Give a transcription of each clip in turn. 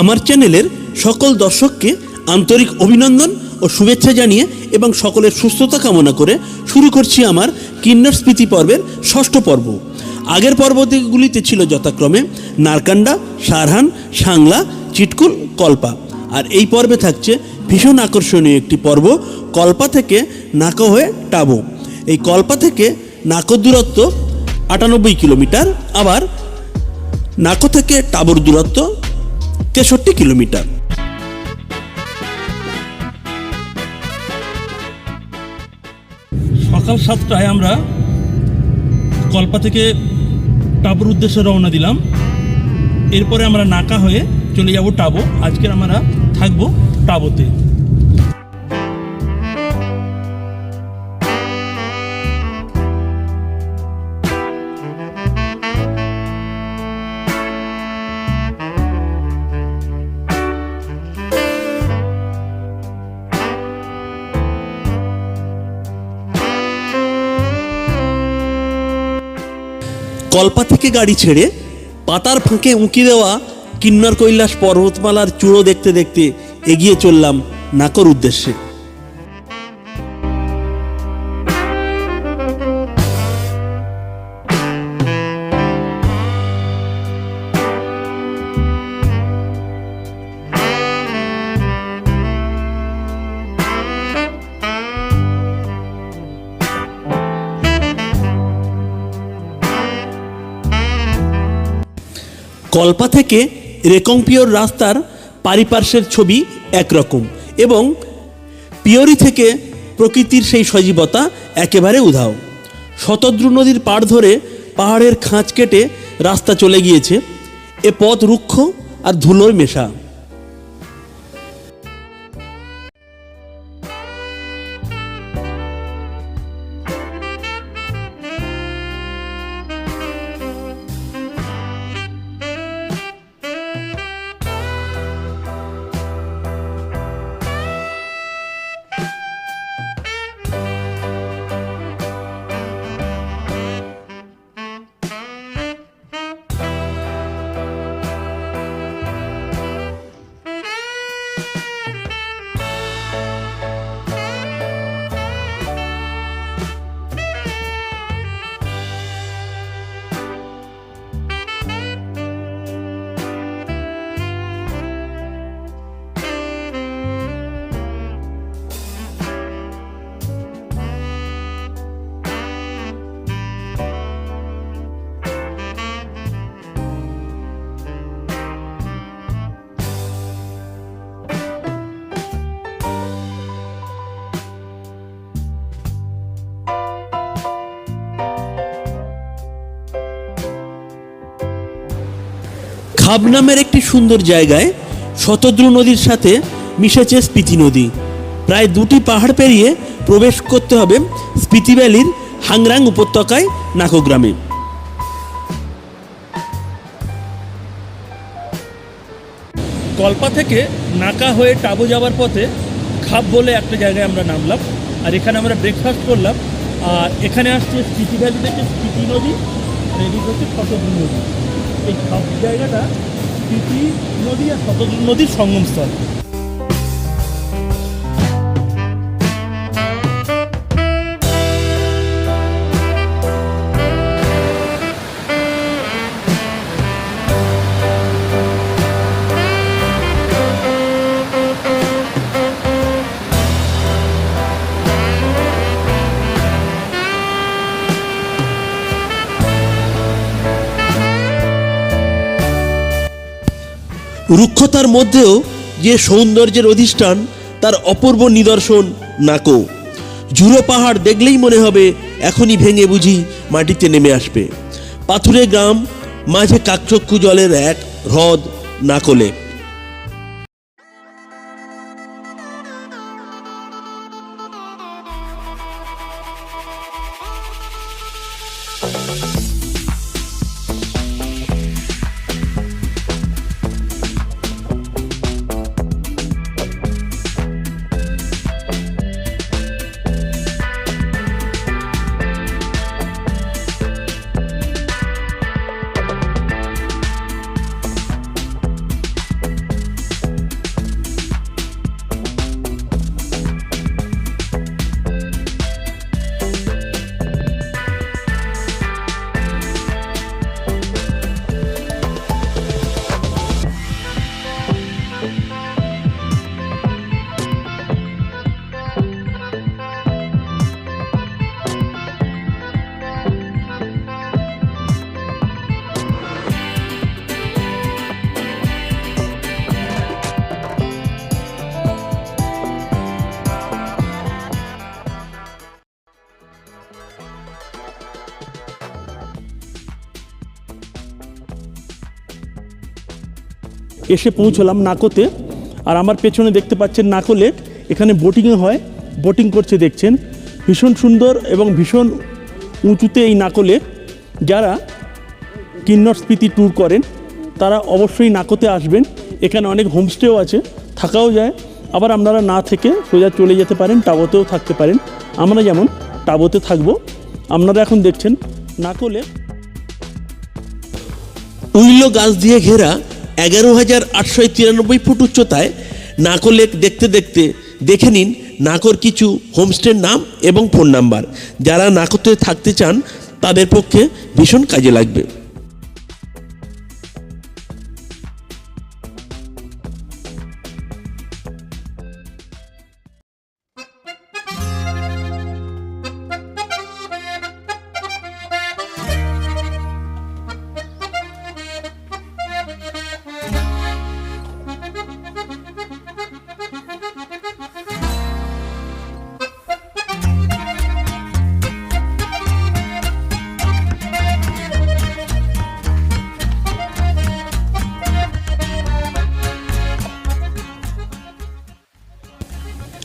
আমার চ্যানেলের সকল দর্শককে আন্তরিক অভিনন্দন ও শুভেচ্ছা জানিয়ে এবং সকলের সুস্থতা কামনা করে শুরু করছি আমার কিন্নর স্মৃতি পর্বের ষষ্ঠ পর্ব। আগের পর্বগুলিতে ছিল যথাক্রমে নারকান্ডা, সারহান, সাংলা, চিটকুল, কল্পা। আর এই পর্বে থাকছে ভীষণ আকর্ষণীয় একটি পর্ব, কল্পা থেকে নাকো হয়ে টাবো। এই কল্পা থেকে নাকর দূরত্ব আটানব্বই কিলোমিটার, আবার নাকো থেকে টাবুর দূরত্ব তেষট্টি কিলোমিটার। সকাল সাতটায় আমরা কল্পা থেকে টাবুর উদ্দেশ্যে রওনা দিলাম। এরপরে আমরা নাকা হয়ে চলে যাব টাবো। আজকের আমরা থাকব টাবোতে। কল্পা থেকে গাড়ি ছেড়ে পাতার ফাঁকে উঁকি দেওয়া কিন্নর কৈলাস পর্বতমালার চূড়ো দেখতে দেখতে এগিয়ে চললাম নাকর উদ্দেশ্যে। কল্পা থেকে রেকংপিওর রাস্তার পারিপার্শ্বের ছবি একরকম এবং পিওরি থেকে প্রকৃতির সেই সজীবতা একেবারে উধাও। শতদ্রু নদীর পাড় ধরে পাহাড়ের খাঁজ কেটে রাস্তা চলে গিয়েছে। এ পথ রুক্ষ আর ধুলোয় মেশা। খাব নামের একটি সুন্দর জায়গায় শতদ্রু নদীর সাথে মিশেছে স্পিতি নদী। প্রায় দুটি পাহাড় পেরিয়ে প্রবেশ করতে হবে স্পিতি ভ্যালির হাংরাং উপত্যকায় নাকো গ্রামে কল্পা থেকে নাকা হয়ে টাবো যাওয়ার পথে খাপ বলে একটা জায়গায় আমরা নামলাম। আর এখানে আমরা ব্রেকফাস্ট করলাম। আর এখানে আসছে স্পিতি ভ্যালি থেকে স্পিতি নদী, আর এদিকে হচ্ছে শতদ্রু নদী। এই সব জায়গাটা স্পিতি নদী আর নদীর সঙ্গমস্থল রুক্ষতার মধ্যেও যে সৌন্দর্যের অধিষ্ঠান, তার অপূর্ব নিদর্শন নাকো। ঝুড়ো পাহাড় দেখলেই মনে হবে এখনই ভেঙে বুঝি মাটিতে নেমে আসবে। পাথুরে গ্রাম, মাঝে কাকচক্ষু জলের এক হ্রদ নাকলে। এসে পৌঁছলাম নাকোতে। আর আমার পেছনে দেখতে পাচ্ছেন নাকো লেক এখানে বোটিংও হয়, বোটিং করছে দেখছেন। ভীষণ সুন্দর এবং ভীষণ উঁচুতে এই নাকো লেক যারা কিন্নর স্পিতি ট্যুর করেন, তারা অবশ্যই নাকোতে আসবেন। এখানে অনেক হোমস্টেও আছে, থাকাও যায়। আবার আপনারা না থেকে সোজা চলে যেতে পারেন, টাবোতেও থাকতে পারেন। আমরা যেমন টাবোতে থাকব। আপনারা এখন দেখছেন নাকো লেক উইলো গাছ দিয়ে ঘেরা এগারো হাজার আটশো তিরানব্বই ফুট উচ্চতায় নাকর লেক দেখতে দেখতে দেখে নিন নাকর কিছু হোমস্টের নাম এবং ফোন নাম্বার। যারা নাকোতে থাকতে চান, তাদের পক্ষে ভীষণ কাজে লাগবে।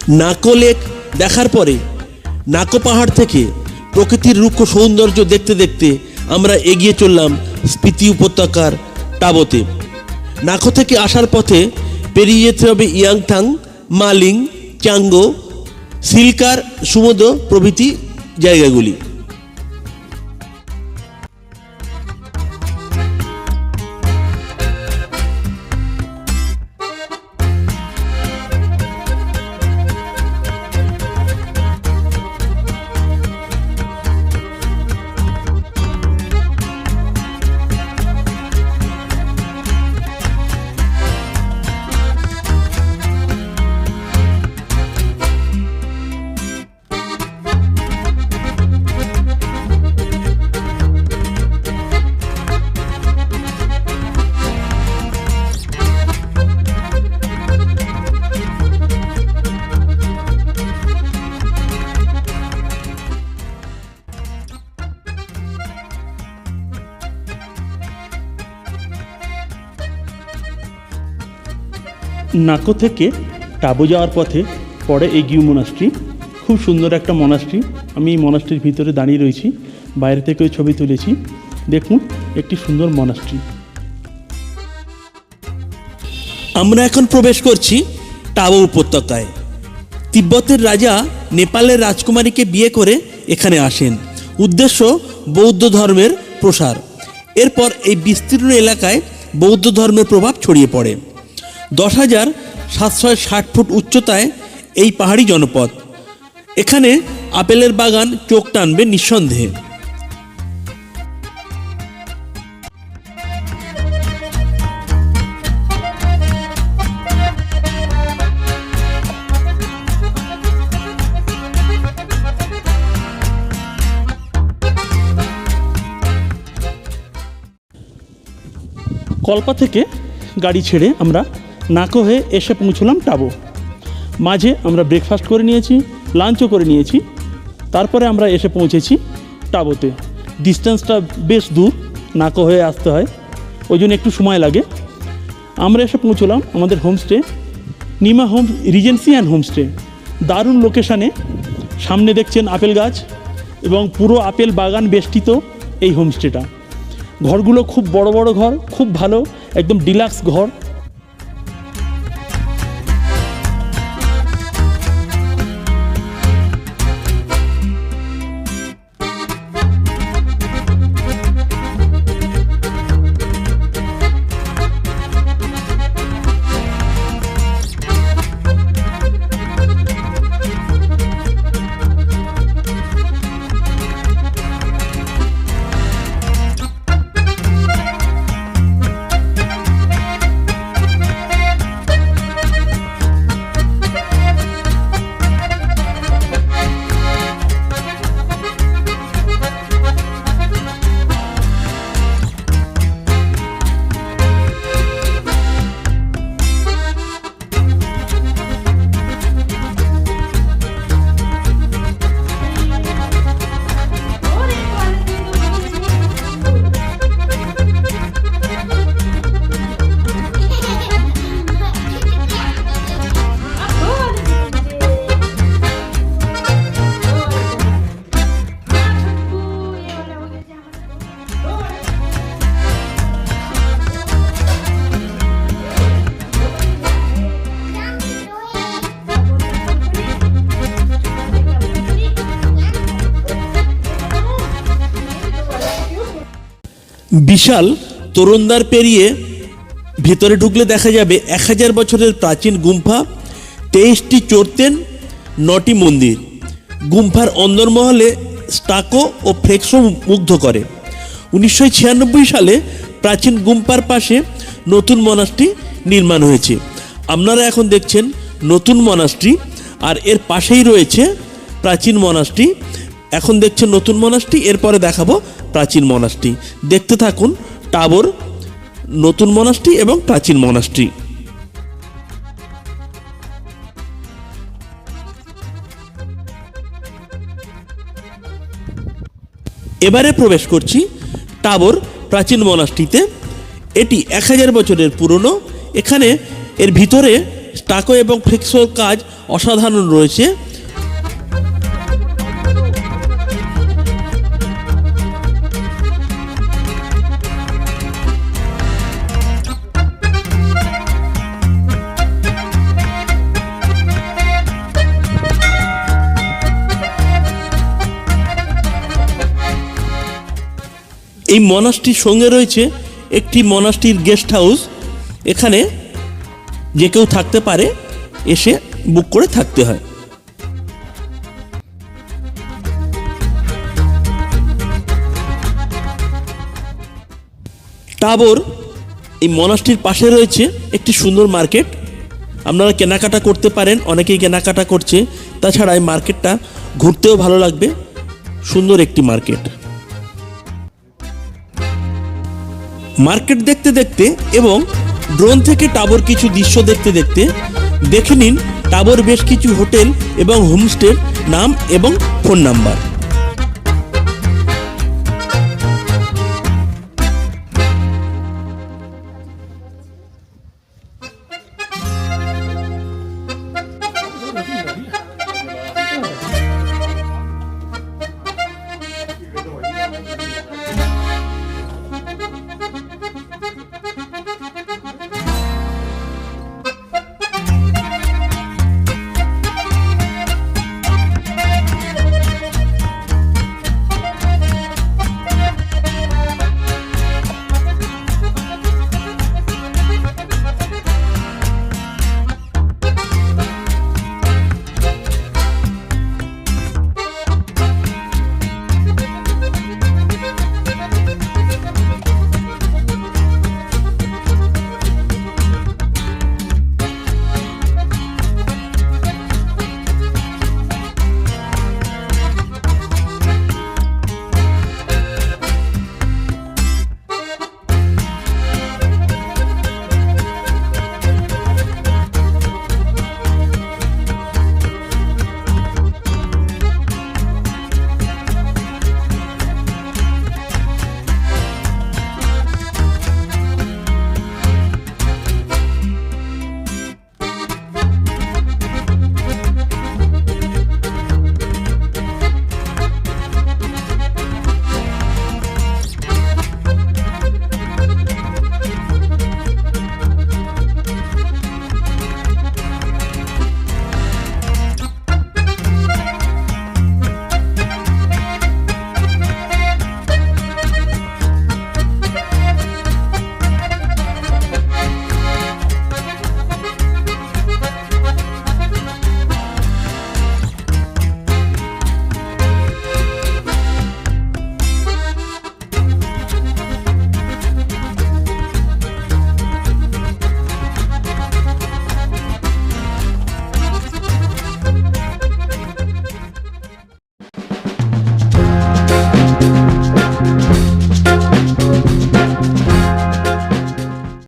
নাকো লেক দেখার পরে নাকো পাহাড় থেকে প্রকৃতির রুক্ষ সৌন্দর্য দেখতে দেখতে আমরা এগিয়ে চললাম স্পিতি উপত্যকার টাবতে। নাকো থেকে আসার পথে পেরিয়ে যেতে হবে ইয়াংথাং, মালিং, চাঙ্গো, সিলকার, সুমোদো প্রভৃতি জায়গাগুলি। নাকো থেকে টাবো যাওয়ার পথে পরে এই গিউ মনাস্ট্রি। খুব সুন্দর একটা মনাস্ট্রি। আমি এই মনাস্ট্রির ভিতরে দাঁড়িয়ে রয়েছি, বাইরে থেকেও ছবি তুলেছি। দেখুন, একটি সুন্দর মনাস্ট্রি। আমরা এখন প্রবেশ করছি টাবো উপত্যকায়। তিব্বতের রাজা নেপালের রাজকুমারীকে বিয়ে করে এখানে আসেন। উদ্দেশ্য বৌদ্ধ ধর্মের প্রসার। এরপর এই বিস্তীর্ণ এলাকায় বৌদ্ধ ধর্মের প্রভাব ছড়িয়ে পড়ে। দশ হাজার সাতশো ষাট ফুট উচ্চতায় এই পাহাড়ি জনপদ। এখানে আপেলের বাগান চোখ টানবে নিঃসন্দেহে। কল্পা থেকে গাড়ি ছেড়ে আমরা নাকো হয়ে এসে পৌঁছলাম টাবো। মাঝে আমরা ব্রেকফাস্ট করে নিয়েছি লাঞ্চও করে নিয়েছি। তারপরে আমরা এসে পৌঁছেছি টাবোতে। ডিস্টেন্সটা বেশ দূর নাকো হয়ে আসতে হয়। ওই জন্য একটু সময় লাগে। আমরা এসে পৌঁছলাম আমাদের homestay Nima home regency and homestay দারুণ লোকেশানে সামনে দেখছেন আপেল গাছ এবং পুরো আপেল বাগান বেষ্টিত এই হোমস্টেটা ঘরগুলো খুব বড় বড় ঘর, খুব ভালো, একদম ডিলাক্স ঘর। বিশাল তরুণদার পেরিয়ে ভেতরে ঢুকলে দেখা যাবে এক হাজার বছরের প্রাচীন গুম্ফা, তেইশটি চোরতেন, নটি মন্দির। গুম্ফার অন্দরমহলে স্টাকো ও ফ্লেক্সো মুগ্ধ করে। উনিশশো ছিয়ানব্বই সালে প্রাচীন গুম্পার পাশে নতুন মনাসটি নির্মাণ হয়েছে। আপনারা এখন দেখছেন নতুন মনাসটি আর এর পাশেই রয়েছে প্রাচীন মনাসটি এখন দেখছেন নতুন মনাসটি এরপরে দেখাবো প্রাচীন মনাসটি দেখতে থাকুন, টাবর, নতুন মনাসটি এবং প্রাচীন মনাসটি এবারে প্রবেশ করছি টাবর প্রাচীন মনাসটিতে এটি এক হাজার বছরের পুরনো। এখানে এর ভিতরে স্টাকো এবং ফ্লেক্সোর কাজ অসাধারণ রয়েছে। এই মনাসটির সঙ্গে রয়েছে একটি মনাসটির গেস্ট হাউস। এখানে যে কেউ থাকতে পারে, এসে বুক করে থাকতে হয়। টাবর এই মনাসটির পাশে রয়েছে একটি সুন্দর মার্কেট। আপনারা কেনাকাটা করতে পারেন, অনেকেই কেনাকাটা করছে। তাছাড়া এই মার্কেটটা ঘুরতেও ভালো লাগবে। সুন্দর একটি মার্কেট। মার্কেট দেখতে দেখতে এবং ড্রোন থেকে টাবর কিছু দৃশ্য দেখতে দেখতে দেখে নিন। টাবর বেশ কিছু হোটেল এবং হোমস্টের নাম এবং ফোন নাম্বার।